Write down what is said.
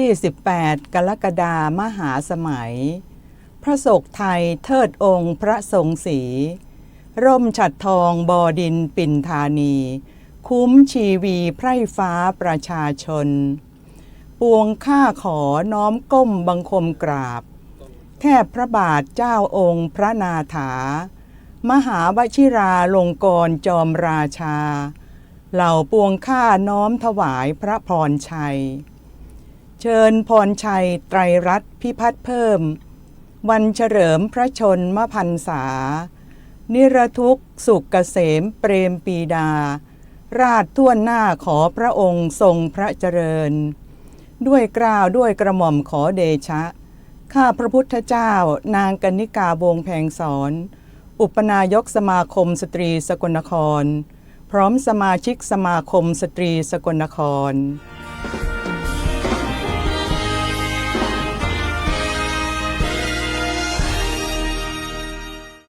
28 กรกฎามหาสมัย พระศกไทยเทิดองค์พระทรงศรีร่มฉัดทองบอดินปิ่นธานี คุ้มชีวีไพร่ฟ้าประชาชน ปวงข้าขอน้อมก้มบังคมกราบ แทบพระบาทเจ้าองค์พระนาถา มหาวชิราลงกรจอมราชา เหล่าปวงข้าน้อมถวายพระพรชัย เชิญพรชัยไตรรัตน์พิพัฒน์เพิ่ม วันเฉลิมพระชนมพรรษา นิรทุกข์สุขเกษมเปรมปีดา ราชท่วนหน้าขอพระองค์ทรงพระเจริญ ด้วยกล้าวด้วยกระหม่อมขอเดชะ ข้าพระพุทธเจ้านางกนิกาวงแพงสอน อุปนายกสมาคมสตรีสกลนคร พร้อมสมาชิกสมาคมสตรีสกลนคร